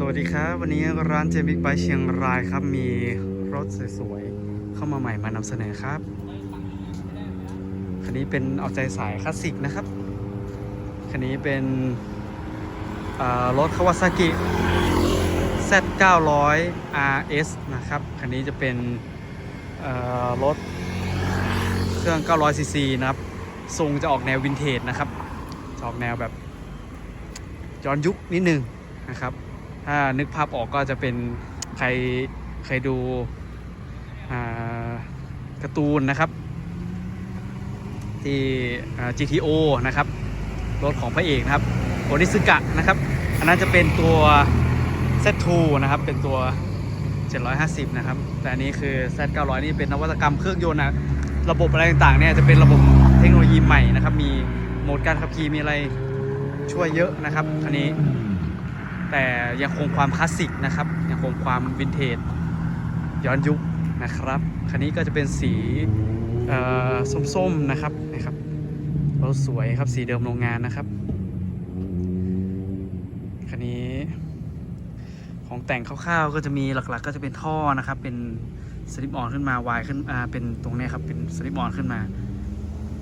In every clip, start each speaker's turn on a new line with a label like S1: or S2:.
S1: สวัสดีครับวันนี้ร้านเจมิกไบเชียงรายครับมีรถสวยๆเข้ามาใหม่มานำเสนอครับคันนี้เป็นเอาใจสายคลาสสิกนะครับคันนี้เป็นรถคาวาซากิ Z 900 RS นะครับคันนี้จะเป็นรถเครื่อง 900 cc นะครับทรงจะออกแนววินเทจนะครับออกแนวแบบย้อนยุคนิดนึงนะครับ ถ้านึกภาพออกก็จะเป็นใครเคยดูการ์ตูนนะครับ ที่ GTO นะครับ รถของพระเอกนะครับโอนิซึกะนะครับ อันนั้นจะเป็นตัว Z2 นะครับ เป็นตัว 750 นะครับ แต่อันนี้คือ Z900 นี่เป็นนวัตกรรมเครื่องยนต์นะระบบอะไรต่างๆเนี่ยจะเป็นระบบเทคโนโลยีใหม่นะครับ มีโหมดการขับขี่มีอะไรช่วยเยอะนะครับ อันนี้ แต่ยังคงความคลาสสิกนะครับ ยังคงความวินเทจย้อนยุคนะครับ คันนี้ก็จะเป็นสีส้มๆนะครับนะครับรถสวยครับสีเดิมโรงงานนะครับ คันนี้ของแต่งคร่าวๆก็จะมีหลักๆ ก็จะเป็นท่อนะครับ เป็นสลิปออนขึ้นมาวายขึ้นอ่าเป็นตรงนี้ครับ เป็นสลิปออนขึ้นมา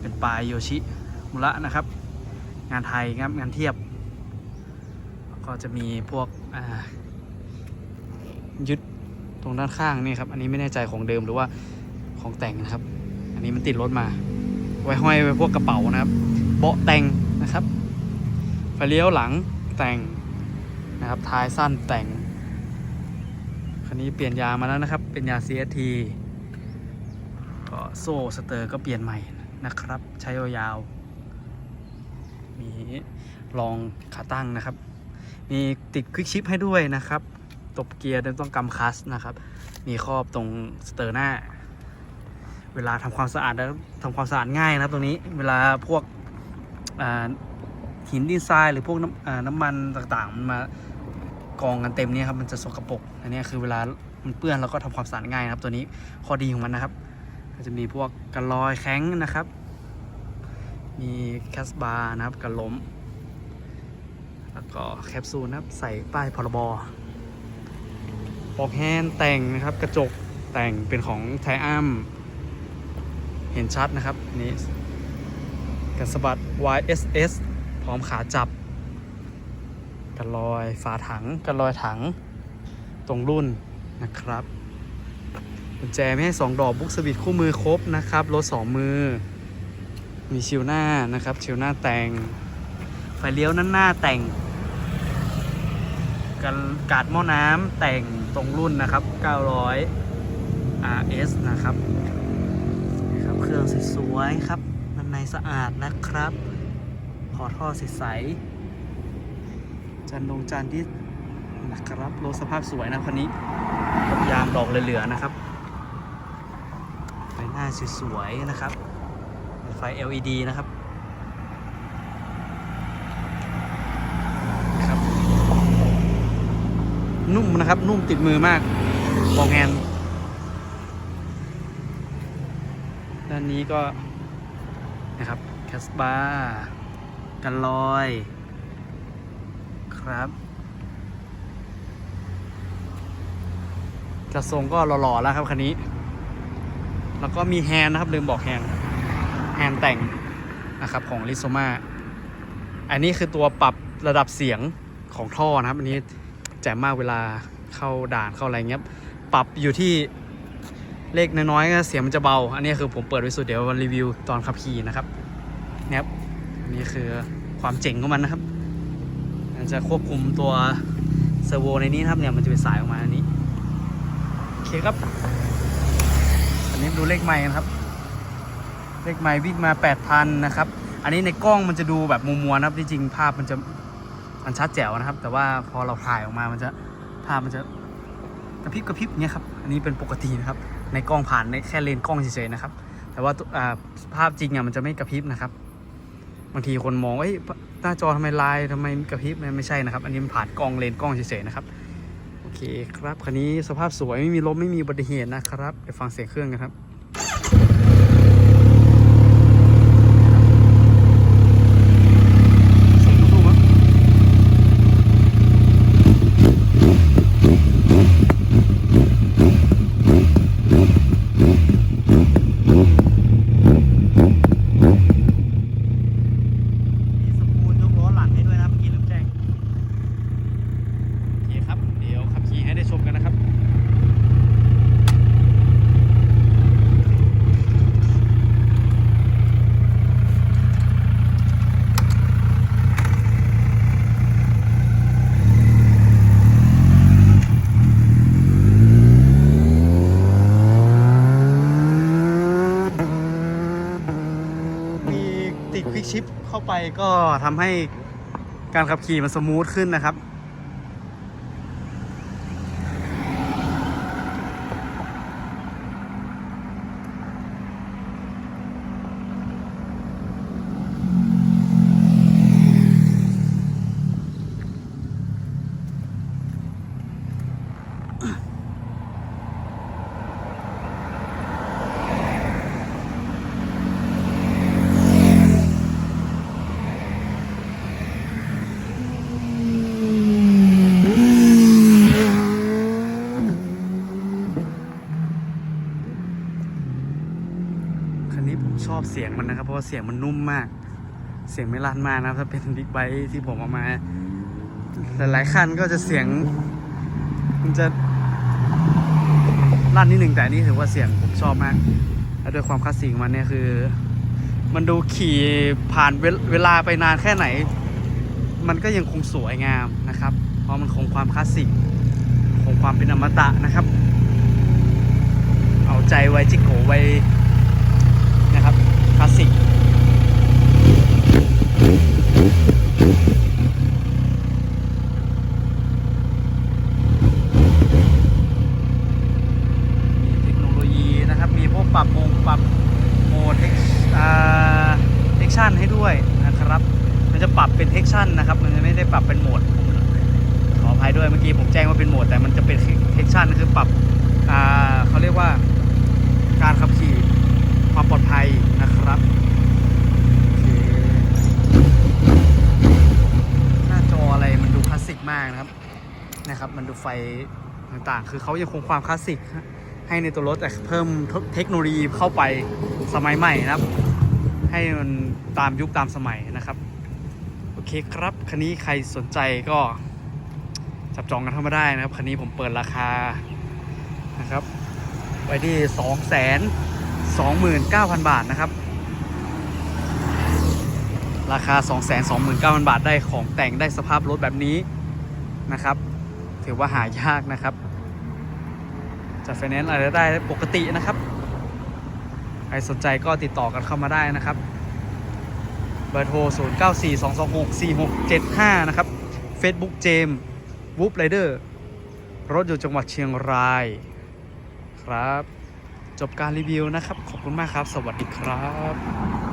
S1: เป็นปลายโยชิมุระนะครับ งานไทยครับงานเทียบ ก็จะมีพวกยึดตรงด้านข้างนี่ครับ อันนี้ไม่แน่ใจของเดิมหรือว่าของแต่งนะครับ อันนี้มันติดรถมา ไว้ห้อยไว้พวกกระเป๋านะครับ เบาะแต่งนะครับไฟเลี้ยวหลังแต่งนะครับ ท้ายสั้นแต่ง คันนี้เปลี่ยนยางมาแล้วนะครับ เป็นยาง CST ก็โซ่สเตอร์ก็เปลี่ยนใหม่นะครับ ใช้ยาวๆมีรองขาตั้งนะครับ มีติดควิกชิปให้ด้วยนะครับ ตบเกียร์ต้องกำคัสนะครับ มีครอบตรงสเตอร์หน้า เวลาทำความสะอาดแล้วทำความสะอาดง่ายนะครับตรงนี้ เวลาพวกหินดินทรายหรือพวกน้ำน้ำมันต่างๆมันมากองกันเต็มเนี่ยครับมันจะสกปรกอันนี้คือเวลามันเปื้อนแล้วก็ทำความสะอาดง่ายนะครับ ตัวนี้ข้อดีของมันนะครับจะมีพวกกันรอยแข้งนะครับ มีแคสบาร์นะครับกันล้ม แล้วก็แคปซูลนะครับ ใส่ป้ายพรบปลอกแฮนด์แต่งนะครับ กระจกแต่งเป็นของไทอัมเห็นชัดนะครับ นี่กันสะบัด YSS พร้อมขาจับ กันลอยฝาถังกันลอยถังตรงรุ่นนะครับกุญแจไม่ให้สองดอกบุกสวิตคู่มือครบนะครับรถสองมือ มีชิวหน้านะครับ ชิวหน้าแต่งไฟเลี้ยวนั้นหน้าแต่ง กันกาดหม้อน้ำแต่งตรงรุ่นนะครับ 900 RS นะครับนี่ครับ เครื่องสวยๆครับด้านในสะอาดนะครับ ขอท่อใสๆจันลงจานดิสนะครับรถสภาพสวยนะคันนี้ยางดอกเหลือๆนะครับไฟหน้าสวยๆนะครับ ไฟ LED นะครับ นะครับ นุ่มติดมือมากบองแฮนด้านนี้ก็นะครับแคสบาร์กันลอย ครับกระทรงก็หล่อๆแล้วครับคันนี้ แล้วก็มีแฮนนะครับ ลืมบอกแฮนแฮนแต่งนะครับของลิโซมาอันนี้คือตัวปรับระดับเสียงของท่อนะครับ อันนี้ จ่มมากเวลาเข้าด่านเข้าอะไรเงี้ยปรับอยู่ที่เลขน้อยๆก็เสียงมันจะเบา อันนี้คือผมเปิดไว้สุดเดี๋ยววันรีวิวตอนขับขี่นะครับเนี่ยครับนนี้คือความเจ๋งของมันนะครับมันจะควบคุมตัวเซอร์โวในนี้นะครับเนี่ยมันจะเป็นสายออกมาอันนี้โอเคครับ อันนี้ดูเลขไม้กันครับ เลขไม้วิ่งมา 8,000 นะครับ อันนี้ในกล้องมันจะดูแบบมัวๆนะครับที่จริงภาพมันจะ มันชัดแจ๋วนะครับ แต่ว่าพอเราถ่ายออกมามันจะภาพมันจะกระพริบกระพริบเงี้ยครับ อันนี้เป็นปกตินะครับ ในกล้องผ่านในแค่เลนกล้องเฉยๆนะครับ แต่ว่าภาพจริงอะมันจะไม่กระพริบนะครับ บางทีคนมองเอ้ยหน้าจอทำไมลายทำไมกระพริบไม่ใช่นะครับ อันนี้มันผ่านกล้องเลนกล้องเฉยๆนะครับ โอเคครับ คันนี้สภาพสวยไม่มีลมไม่มีอุบัติเหตุนะครับไปฟังเสียงเครื่องกันครับเสียงนุ่มๆอะ ข้าไปก็ทำให้การขับขี่มันสมูทขึ้นนะครับ นนี้ผมชอบเสียงมันนะครับ เพราะว่าเสียงมันนุ่มมาก เสียงไม่ลั่นมากนะครับถ้าเป็นบิ๊กไบค์ที่ผมเอามา หลายๆคันก็จะเสียง มันจะลั่นนิดหนึ่งแต่อันนี้ถือว่าเสียงผมชอบมากแล้วด้วยความคลาสสิกมันเนี่ยคือ มันดูขี่ผ่านเวลเวลาไปนานแค่ไหน มันก็ยังคงสวยงามนะครับ เพราะมันคงความคลาสสิกคงความเป็นอมตะนะครับ เอาใจไว้จิโกไว้นะครับคลาสสิก มีเทคโนโลยีนะครับ มีพวกปรับโมงปรับโหมดเทคอ่าเทค ชันให้ด้วยนะครับ มันจะปรับเป็นเทคชั่นนะครับ มันจะไม่ได้ปรับเป็นโหมด ขออภัยด้วยเมื่อกี้ผมแจ้งว่าเป็นโหมด แต่มันจะเป็นเทคชั่นคือปรับเขาเรียกว่าการขับขี่ความปลอดภัยนะครับหน้าจออะไรมันดูคลาสสิกมากนะครับนะครับ มันดูไฟต่างๆ คือเขายังคงความคลาสสิกให้ในตัวรถแต่เพิ่มเทคโนโลยีเข้าไปสมัยใหม่นะครับ ให้มันตามยุคตามสมัยนะครับ โอเคครับ คันนี้ใครสนใจก็จับจองกันเข้ามาได้นะครับ คันนี้ผมเปิดราคานะครับ ไว้ที่สองแสนสองหมื่นเก้าพันบาทนะครับ ราคา 2 2 9 0 0 0 บาทได้ของแต่งได้สภาพรถแบบนี้นะครับ ถือว่าหายากนะครับจะไฟแนนซ์อะไรได้ปกตินะครับ รสนใจก็ติดต่อกันเข้ามาได้นะครับ เบอร์โทร 0 9 4 2 2 6 4 6 7 5 นะครับ Facebook เจมวูบไรเดอร์รถอยู่จังหวัดเชียงราย ครับ จบการรีวิวนะครับ ขอบคุณมากครับ สวัสดีครับ